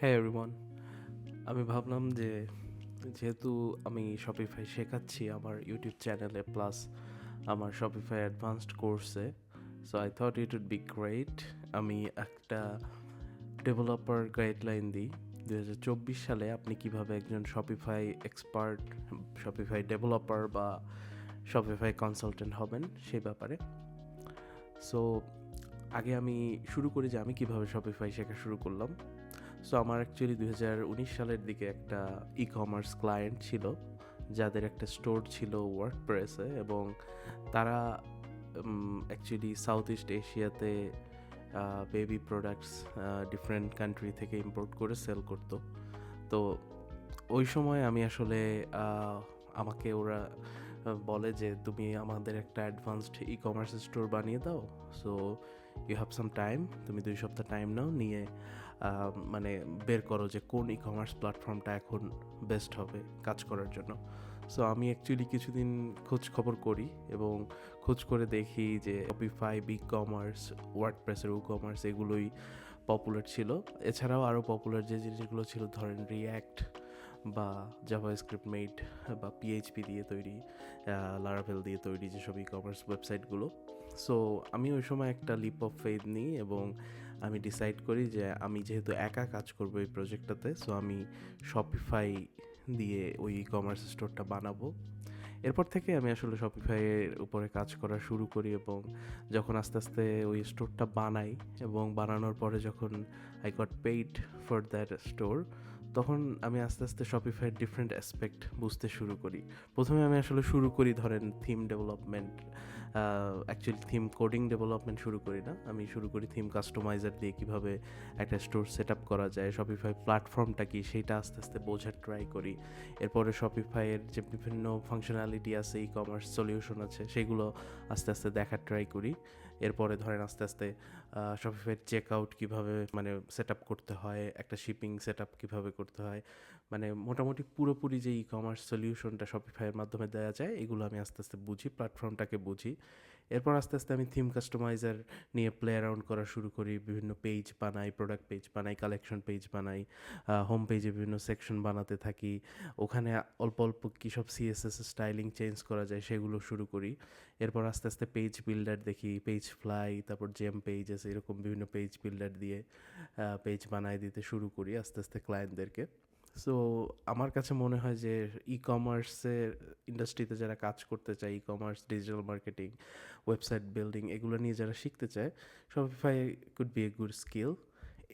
হ্যাঁ এভরিওয়ান আমি ভাবলাম যে যেহেতু আমি শপিফাই শেখাচ্ছি আমার ইউটিউব চ্যানেলে প্লাস আমার শপিফাই অ্যাডভান্সড কোর্সে so I thought it would be great আমি একটা ডেভেলপার গাইডলাইন দিই। দু হাজার চব্বিশ সালে আপনি কীভাবে একজন শপিফাই এক্সপার্ট শপিফাই ডেভেলপার বা শপিফাই কনসালটেন্ট হবেন সেই ব্যাপারে। সো আগে আমি শুরু করি যে আমি কীভাবে শপিফাই শেখা শুরু করলাম। সো আমার অ্যাকচুয়ালি দুই হাজার উনিশ সালের দিকে একটা ই কমার্স ক্লায়েন্ট ছিল, যাদের একটা স্টোর ছিল ওয়ার্ক প্রেসে এবং তারা অ্যাকচুয়ালি সাউথ ইস্ট এশিয়াতে বেবি প্রোডাক্টস ডিফারেন্ট কান্ট্রি থেকে ইম্পোর্ট করে সেল করতো। তো ওই সময় আমি আসলে আমাকে ওরা বলে যে, তুমি আমাদের একটা অ্যাডভান্সড ই কমার্স স্টোর বানিয়ে দাও। So you have some time তুমি দুই সপ্তাহ টাইম নাও, নিয়ে মানে বের করো যে কোন ই কমার্স প্ল্যাটফর্মটা এখন বেস্ট হবে কাজ করার জন্য। সো আমি অ্যাকচুয়ালি কিছুদিন খোঁজ খবর করি এবং খোঁজ করে দেখি যে শপিফাই বিগ কমার্স ওয়ার্ড প্রেসের উ কমার্স এগুলোই পপুলার ছিল। এছাড়াও আরও পপুলার যে জিনিসগুলো ছিল ধরেন রিয়্যাক্ট বা জাভা স্ক্রিপ্ট মেড বা পিএইচপি দিয়ে তৈরি লারাভেল দিয়ে তৈরি যেসব ই কমার্স ওয়েবসাইটগুলো সো আমি ওই সময় একটা লিপ অফ ফেথ নিই এবং আমি ডিসাইড করি যে আমি যেহেতু একা কাজ করব এই প্রজেক্টটাতে সো আমি শপিফাই দিয়ে ওই ই কমার্স স্টোরটা বানাবো। এরপর থেকে আমি আসলে শপিফাইয়ের উপরে কাজ করা শুরু করি এবং যখন আস্তে আস্তে ওই স্টোরটা বানাই এবং বানানোর পরে যখন I got paid for that store তখন আমি আস্তে আস্তে শপিফাইয়ের ডিফারেন্ট অ্যাসপেক্ট বুঝতে শুরু করি। প্রথমে আমি আসলে শুরু করি ধরেন theme development actually theme coding development শুরু করি না। আমি শুরু করি থিম কাস্টমাইজার দিয়ে কীভাবে একটা স্টোর সেট আপ করা যায় শপিফাই প্ল্যাটফর্মটা কি সেইটা আস্তে আস্তে বোঝার ট্রাই করি। এরপরে শপিফাইয়ের যে বিভিন্ন ফাংশনালিটি আছে ই কমার্স সলিউশন আছে, সেগুলো আস্তে আস্তে দেখার ট্রাই করি। এরপরে ধরেন আস্তে আস্তে শপিফাইয়ের চেক আউট কীভাবে মানে সেট আপ করতে হয়, একটা শিপিং সেট আপ কীভাবে করতে হয় মানে মোটামুটি পুরোপুরি যে ই কমার্স সলিউশনটা শপিফাইয়ের মাধ্যমে দেওয়া যায়, এগুলো আমি আস্তে আস্তে বুঝি প্ল্যাটফর্মটাকে বুঝি। এরপর আস্তে আস্তে আমি থিম কাস্টমাইজার নিয়ে প্লে অ্যারাউন্ড করা শুরু করি, বিভিন্ন পেজ বানাই প্রোডাক্ট পেজ বানাই কালেকশন পেজ বানাই হোম পেজে বিভিন্ন সেকশন বানাতে থাকি। ওখানে অল্প অল্প কী সব সিএসএস স্টাইলিং চেঞ্জ করা যায় সেগুলো শুরু করি। এরপর আস্তে আস্তে পেজ বিল্ডার দেখি পেজ ফ্লাই তারপর জেম পেজেস এরকম বিভিন্ন পেজ বিল্ডার দিয়ে পেজ বানাই দিতে শুরু করি আস্তে আস্তে ক্লায়েন্টদেরকে সো আমার কাছে মনে হয় যে ই কমার্সের ইন্ডাস্ট্রিতে যারা কাজ করতে চায় e commerce digital marketing website building এগুলো নিয়ে যারা শিখতে চায় Shopify could be a good skill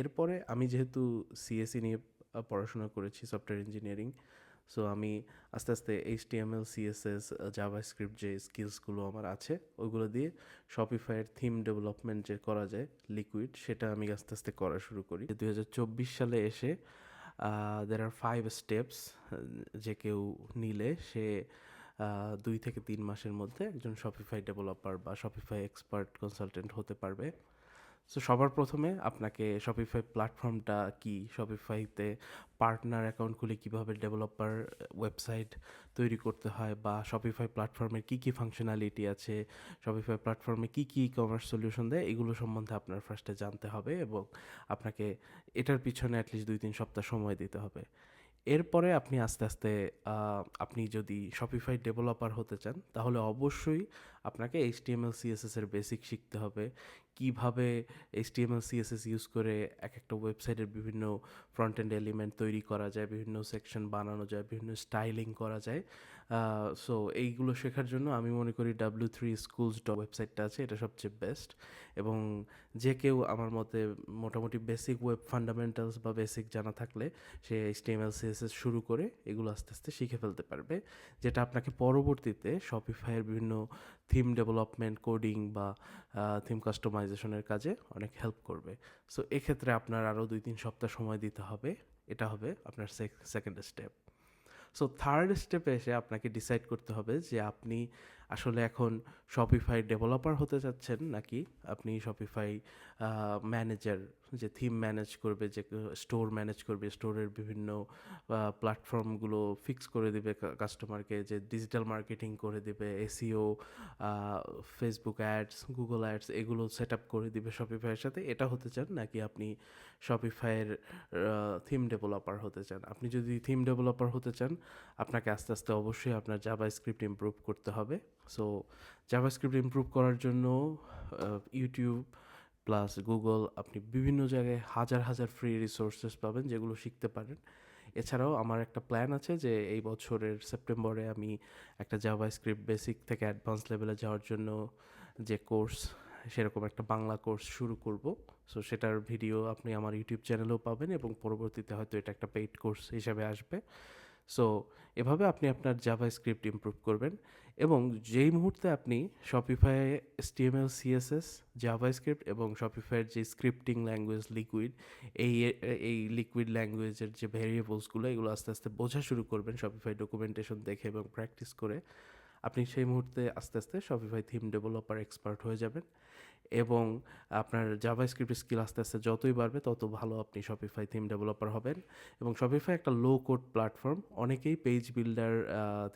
এরপরে আমি যেহেতু সিএসসি নিয়ে পড়াশোনা করেছি সফটওয়্যার ইঞ্জিনিয়ারিং সো আমি আস্তে আস্তে H T M L CSS JavaScript যে স্কিলসগুলো আমার আছে ওইগুলো দিয়ে শপিফাইয়ের থিম ডেভেলপমেন্ট যে করা যায় লিকুইড সেটা আমি আস্তে আস্তে করা শুরু করি। দু হাজার চব্বিশ সালে এসে দের আর ফাইভ স্টেপস যে কেউ নিলে সে দুই থেকে তিন মাসের মধ্যে একজন শপিফাই ডেভেলপার বা শপিফাই এক্সপার্ট কনসালটেন্ট হতে পারবে। সো সবার প্রথমে আপনাকে শপিফাই প্ল্যাটফর্মটা কি? শপিফাইতে পার্টনার অ্যাকাউন্ট খুলে কীভাবে ডেভেলপার ওয়েবসাইট তৈরি করতে হয় বা শপিফাই প্ল্যাটফর্মের কী কী ফাংশনালিটি আছে? শপিফাই প্ল্যাটফর্মে কী কী কমার্স সলিউশন দেয়? এগুলো সম্বন্ধে আপনার ফার্স্টে জানতে হবে এবং আপনাকে এটার পিছনে অ্যাটলিস্ট দুই তিন সপ্তাহ সময় দিতে হবে। এরপরে আপনি আস্তে আস্তে আপনি যদি শপিফাই ডেভেলপার হতে চান, তাহলে অবশ্যই আপনাকে H T M L CSS এর বেসিক শিখতে হবে। কীভাবে H T M L CSS use করে এক একটা ওয়েবসাইটের বিভিন্ন ফ্রন্ট এন্ড এলিমেন্ট তৈরি করা যায়, বিভিন্ন সেকশন বানানো যায়, বিভিন্ন স্টাইলিং করা যায়। সো এইগুলো শেখার জন্য আমি মনে করি ডাব্লিউ থ্রি স্কুলস ডট ওয়েবসাইটটা আছে, এটা সবচেয়ে বেস্ট এবং যে কেউ আমার মতে মোটামুটি বেসিক ওয়েব ফান্ডামেন্টালস বা বেসিক জানা থাকলে সে H T M L CSS শুরু করে এগুলো আস্তে আস্তে শিখে ফেলতে পারবে। যেটা আপনাকে পরবর্তীতে শপিফাইয়ের বিভিন্ন থিম ডেভেলপমেন্ট কোডিং বা থিম কাস্টমাইজেশনের কাজে অনেক হেল্প করবে। সো এক্ষেত্রে আপনার আরও দুই তিন সপ্তাহ সময় দিতে হবে। এটা হবে আপনার সেকেন্ড স্টেপ সো থার্ড স্টেপে এসে আপনাকে ডিসাইড করতে হবে যে আপনি আসলে এখন শপিফাই ডেভেলপার হতে চাচ্ছেন নাকি আপনি শপিফাই ম্যানেজার যে থিম ম্যানেজ করবে, যে স্টোর ম্যানেজ করবে স্টোরের বিভিন্ন প্ল্যাটফর্মগুলো ফিক্স করে দিবে কাস্টমারকে যে ডিজিটাল মার্কেটিং করে দিবে SEO Facebook ads Google ads এগুলো সেট আপ করে দিবে শপিফাইয়ের সাথে। এটা হতে চান নাকি আপনি শপিফাইয়ের থিম ডেভেলপার হতে চান? আপনি যদি থিম ডেভেলপার হতে চান, আপনাকে আস্তে আস্তে অবশ্যই আপনার জাভা স্ক্রিপ্ট ইমপ্রুভ করতে হবে। সো জাভা স্ক্রিপ্ট ইমপ্রুভ করার জন্য ইউটিউব প্লাস গুগল আপনি বিভিন্ন জায়গায় হাজার হাজার ফ্রি রিসোর্সেস পাবেন যেগুলো শিখতে পারেন। এছাড়াও আমার একটা প্ল্যান আছে যে এই বছরের সেপ্টেম্বরে আমি একটা জাভা স্ক্রিপ্ট বেসিক থেকে অ্যাডভান্স লেভেলে যাওয়ার জন্য যে কোর্স সেরকম একটা বাংলা কোর্স শুরু করব। সো সেটার ভিডিও আপনি আমার ইউটিউব চ্যানেলেও পাবেন এবং পরবর্তীতে হয়তো এটা একটা পেইড কোর্স হিসাবে আসবে। সো এভাবে আপনি আপনার জাভা স্ক্রিপ্ট ইমপ্রুভ করবেন। এবং যেই মুহূর্তে আপনি Shopify HTML CSS JavaScript এবং শপিফাইয়ের যে স্ক্রিপ্টিং ল্যাঙ্গুয়েজ লিকুইড এই এই লিকুইড ল্যাঙ্গুয়েজের যে ভেরিয়েবলসগুলো এগুলো আস্তে আস্তে বোঝা শুরু করবেন শপিফাই ডকুমেন্টেশন দেখে এবং প্র্যাকটিস করে। আপনি সেই মুহূর্তে আস্তে আস্তে শপিফাই থিম ডেভেলপার এক্সপার্ট হয়ে যাবেন এবং আপনার জাভা স্ক্রিপ্ট স্কিল আস্তে আস্তে যতই বাড়বে, তত ভালো আপনি শপিফাই থিম ডেভেলপার হবেন। এবং শপিফাই একটা লো কোড প্ল্যাটফর্ম অনেকেই পেজ বিল্ডার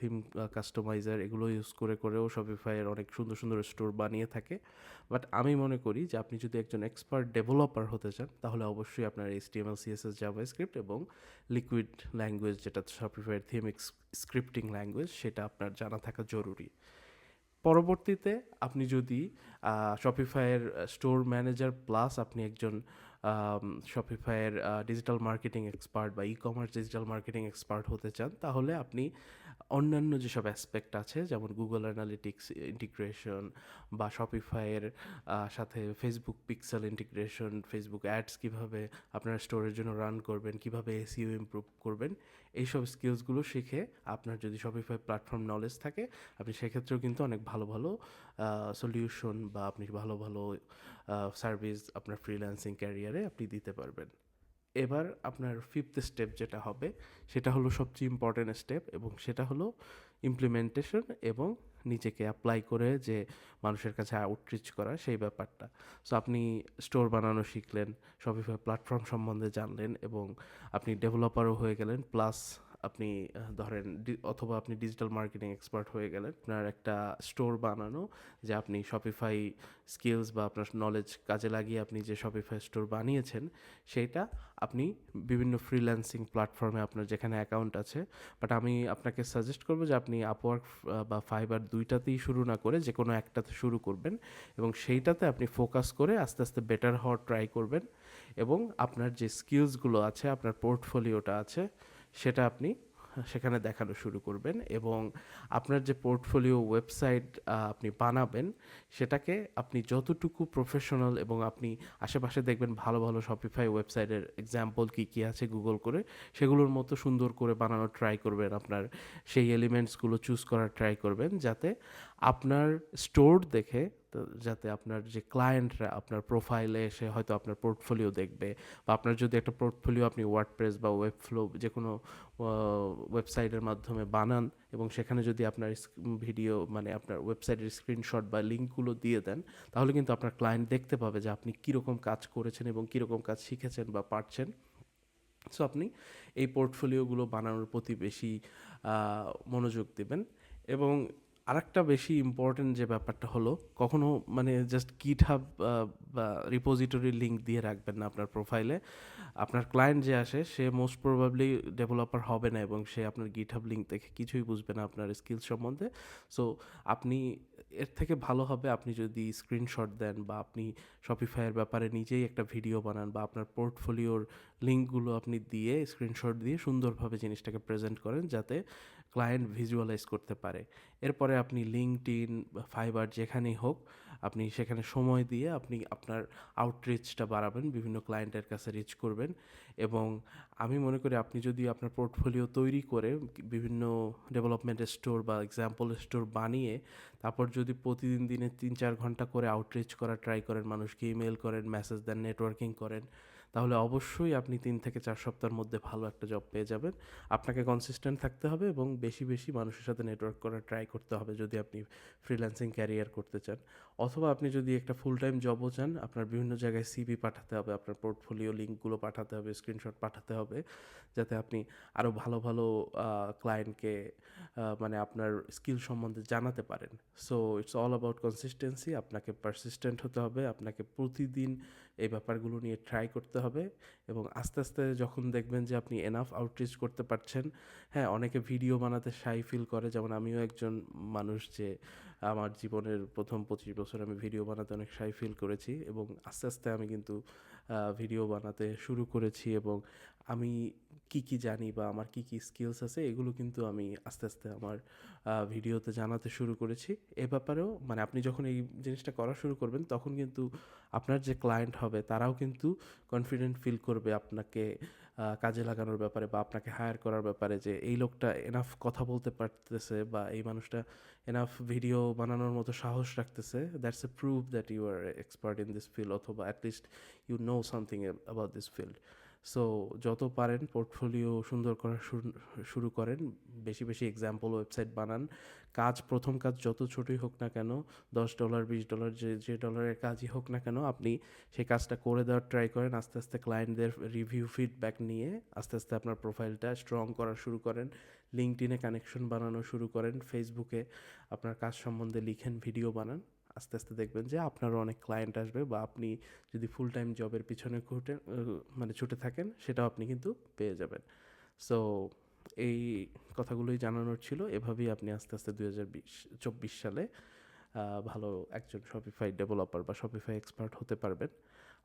থিম কাস্টমাইজার এগুলো ইউজ করে করেও শপিফাইয়ের অনেক সুন্দর সুন্দর স্টোর বানিয়ে থাকে। বাট আমি মনে করি যে আপনি যদি একজন এক্সপার্ট ডেভেলপার হতে চান, তাহলে অবশ্যই আপনার HTML CSS JavaScript এবং লিকুইড ল্যাঙ্গুয়েজ যেটা শপিফাইয়ের থিম স্ক্রিপ্টিং ল্যাঙ্গুয়েজ সেটা আপনার জানা থাকা জরুরি। পরবর্তীতে আপনি যদি শপিফাইয়ের স্টোর ম্যানেজার প্লাস আপনি একজন শপিফাইয়ের ডিজিটাল মার্কেটিং এক্সপার্ট বা e commerce digital marketing expert হতে চান, তাহলে আপনি অন্যান্য যেসব অ্যাসপেক্ট আছে, যেমন গুগল অ্যানালিটিক্স ইন্টিগ্রেশন বা শপিফাইয়ের সাথে Facebook pixel integration Facebook ads কীভাবে আপনার স্টোরের জন্য রান করবেন, কীভাবে এসিও ইমপ্রুভ করবেন এইসব স্কিলসগুলো শিখে আপনার যদি শপিফাই প্ল্যাটফর্ম নলেজ থাকে, আপনি সেক্ষেত্রেও কিন্তু অনেক ভালো ভালো সলিউশন বা আপনি ভালো ভালো সার্ভিস আপনার ফ্রিল্যান্সিং ক্যারিয়ারে আপনি দিতে পারবেন। এবার আপনার ফিফথ স্টেপ যেটা হবে, সেটা হলো সবচেয়ে ইম্পর্টেন্ট স্টেপ এবং সেটা হলো ইমপ্লিমেন্টেশন এবং নিজেকে অ্যাপ্লাই করে যে মানুষের কাছে আউটরিচ করা সেই ব্যাপারটা। সো আপনি স্টোর বানানো শিখলেন শপিফাই প্ল্যাটফর্ম সম্বন্ধে জানলেন এবং আপনি ডেভেলপারও হয়ে গেলেন প্লাস আপনি ধরেন অথবা আপনি ডিজিটাল মার্কেটিং এক্সপার্ট হয়ে গেলেন, আপনার একটা স্টোর বানানো, যে আপনি শপিফাই স্কিলস বা আপনার নলেজ কাজে লাগিয়ে আপনি যে শপিফাই স্টোর বানিয়েছেন সেইটা আপনি বিভিন্ন ফ্রিল্যান্সিং প্ল্যাটফর্মে আপনার যেখানে অ্যাকাউন্ট আছে। বাট আমি আপনাকে সাজেস্ট করব যে আপনি আপওয়ার্ক বা ফাইবার দুইটাতেই শুরু না করে যে কোনো একটাতে শুরু করবেন এবং সেইটাতে আপনি ফোকাস করে আস্তে আস্তে বেটার হওয়ার ট্রাই করবেন এবং আপনার যে স্কিলসগুলো আছে, আপনার পোর্টফোলিওটা আছে সেটা আপনি সেখানে দেখানো শুরু করবেন এবং আপনার যে পোর্টফোলিও ওয়েবসাইট আপনি বানাবেন, সেটাকে আপনি যতটুকু প্রফেশনাল এবং আপনি আশেপাশে দেখবেন ভালো ভালো শপিফাই ওয়েবসাইটের এক্সাম্পল কী কী আছে গুগল করে, সেগুলোর মতো সুন্দর করে বানানোর ট্রাই করবেন আপনার। সেই এলিমেন্টসগুলো চুজ করার ট্রাই করবেন যাতে আপনার স্টোর দেখে তো যাতে আপনার যে ক্লায়েন্টরা আপনার প্রোফাইলে এসে হয়তো আপনার পোর্টফোলিও দেখবে বা আপনার যদি একটা পোর্টফোলিও আপনি ওয়ার্ডপ্রেস বা ওয়েবফ্লো যে কোনো ওয়েবসাইটের মাধ্যমে বানান এবং সেখানে যদি আপনার ভিডিও মানে আপনার ওয়েবসাইটের স্ক্রিনশট বা লিঙ্কগুলো দিয়ে দেন, তাহলে কিন্তু আপনার ক্লায়েন্ট দেখতে পাবে যে আপনি কীরকম কাজ করেছেন এবং কীরকম কাজ শিখেছেন বা পারছেন। সো আপনি এই পোর্টফোলিওগুলো বানানোর প্রতি বেশি মনোযোগ দেবেন এবং আরেকটা বেশি ইম্পর্টেন্ট যে ব্যাপারটা হলো, কখনো মানে জাস্ট কিট হাব বা রিপোজিটরি লিঙ্ক দিয়ে রাখবেন না আপনার প্রোফাইলে আপনার ক্লায়েন্ট যে আসে, সে মোস্ট প্রবাবলি ডেভেলপার হবে না এবং সে আপনার গিট হাব লিঙ্ক দেখে কিছুই বুঝবে না আপনার স্কিল সম্বন্ধে। সো আপনি এর থেকে ভালো হবে আপনি যদি স্ক্রিনশট দেন বা আপনি শপিফাইয়ের ব্যাপারে নিজেই একটা ভিডিও বানান বা আপনার পোর্টফোলিওর লিঙ্কগুলো আপনি দিয়ে স্ক্রিনশট দিয়ে সুন্দরভাবে জিনিসটাকে প্রেজেন্ট করেন যাতে ক্লায়েন্ট ভিজুয়ালাইজ করতে পারে। এরপরে আপনি লিঙ্কড ইন ফাইবার যেখানেই হোক, আপনি সেখানে সময় দিয়ে আপনি আপনার আউটরিচটা বাড়াবেন, বিভিন্ন ক্লায়েন্টের কাছে রিচ করবেন এবং আমি মনে করি আপনি যদি আপনার পোর্টফোলিও তৈরি করে বিভিন্ন ডেভেলপমেন্টের স্টোর বা এক্সাম্পল স্টোর বানিয়ে, তারপর যদি প্রতিদিন দিনে তিন চার ঘণ্টা করে আউটরিচ করা ট্রাই করেন, মানুষকে ইমেল করেন মেসেজ দেন নেটওয়ার্কিং করেন তাহলে অবশ্যই আপনি তিন থেকে চার সপ্তাহের মধ্যে ভালো একটা জব পেয়ে যাবেন। আপনাকে কনসিস্টেন্ট থাকতে হবে এবং বেশি বেশি মানুষের সাথে নেটওয়ার্ক করার ট্রাই করতে হবে যদি আপনি ফ্রিল্যান্সিং ক্যারিয়ার করতে চান। অথবা আপনি যদি একটা ফুল টাইম জবও চান, আপনার বিভিন্ন জায়গায় সিভি পাঠাতে হবে, আপনার পোর্টফোলিও লিঙ্কগুলো পাঠাতে হবে স্ক্রিনশট পাঠাতে হবে, যাতে আপনি আরও ভালো ভালো ক্লায়েন্টকে মানে আপনার স্কিল সম্বন্ধে জানাতে পারেন। So it's all about consistency আপনাকে পারসিস্টেন্ট হতে হবে, আপনাকে প্রতিদিন এই ব্যাপারগুলো নিয়ে ট্রাই করতে হবে এবং আস্তে আস্তে যখন দেখবেন যে আপনি এনাফ আউটরিচ করতে পারছেন হ্যাঁ অনেকে ভিডিও বানাতে সাই ফিল করে। যেমন আমিও একজন মানুষ যে আমার জীবনের প্রথম পঁচিশ বছর আমি ভিডিও বানাতে অনেক সাই ফিল করেছি এবং আস্তে আস্তে আমি কিন্তু ভিডিও বানাতে শুরু করেছি এবং আমি কি কি জানি বা আমার কি কি স্কিলস আছে, এগুলো কিন্তু আমি আস্তে আস্তে আমার ভিডিওতে জানাতে শুরু করেছি। এ ব্যাপারেও মানে আপনি যখন এই জিনিসটা করা শুরু করবেন, তখন কিন্তু আপনার যে ক্লায়েন্ট হবে, তারাও কিন্তু কনফিডেন্ট ফিল করবে আপনাকে কাজে লাগানোর ব্যাপারে বা আপনাকে হায়ার করার ব্যাপারে যে এই লোকটা এনাফ কথা বলতে পারতেছে বা এই মানুষটা এনাফ ভিডিও বানানোর মতো সাহস রাখতেছে। That's a prove that you are expert in this field অথবা at least you know something about this field so যত পারেন পোর্টফোলিও সুন্দর করা শুরু করেন, বেশি বেশি এক্সাম্পল ওয়েবসাইট বানান। কাজ, প্রথম কাজ যত ছোটই হোক না কেন, দশ ডলার বিশ ডলার যে যে ডলারের কাজই হোক না কেন, আপনি সেই কাজটা করে দেওয়ার ট্রাই করেন, আস্তে আস্তে ক্লায়েন্টদের রিভিউ ফিডব্যাক নিয়ে, আস্তে আস্তে আপনার প্রোফাইলটা স্ট্রং করা শুরু করেন। লিঙ্কডিনে কানেকশন বানানো শুরু করেন ফেসবুকে আপনার কাজ সম্বন্ধে লিখেন ভিডিও বানান। আস্তে আস্তে দেখবেন যে আপনারও অনেক ক্লায়েন্ট আসবে বা আপনি যদি ফুল টাইম জবের পিছনে ঘুটে মানে ছুটে থাকেন, সেটাও আপনি কিন্তু পেয়ে যাবেন। সো এই কথাগুলোই জানানোর ছিল। এভাবেই আপনি আস্তে আস্তে দুই হাজার বিশ, চব্বিশ সালে ভালো একজন শপিফাই ডেভেলপার বা শপিফাই এক্সপার্ট হতে পারবেন।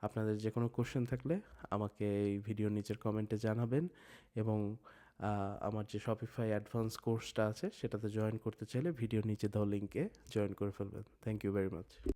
আপনাদের যে কোনো কোশ্চেন থাকলে আমাকে এই ভিডিও নিচের কমেন্টে জানাবেন এবং আমার যে শপিফাই অ্যাডভান্স কোর্সটা আছে, সেটাতে জয়েন করতে চাইলে ভিডিও নিচে দেওয়া লিঙ্কে জয়েন করে ফেলবেন। Thank you very much